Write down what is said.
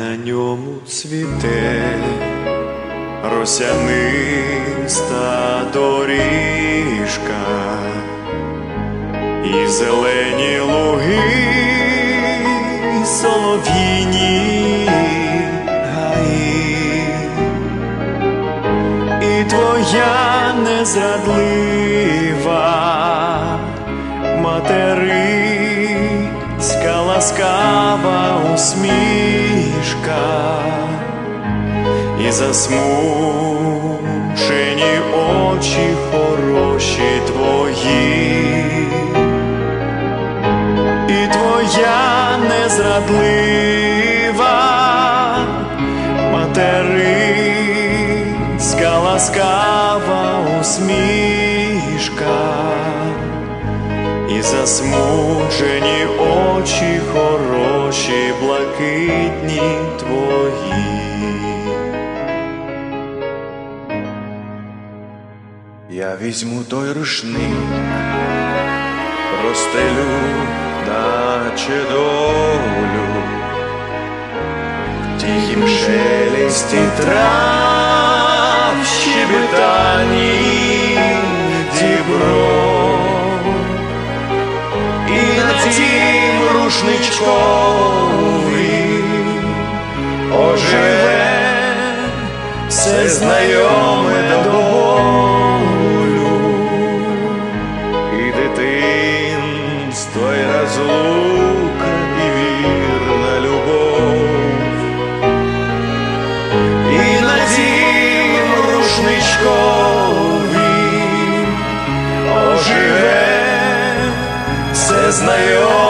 на ньому цвіте росяниста доріжка і зелені луги, солов'їні гаї, і твоя незрадлива материнська ласкава усмішка і засмучені очі хороші твої, і твоя незрадлива засмучені очі хороші, блакитні твої. Я візьму той рушник, розстелю, наче долю, в тихім шелесті трав, щебетані тім рушничкові оживе все знайоме до і дитинство, і розлука, і вірна любов, і на тім рушничкові оживе все знайоме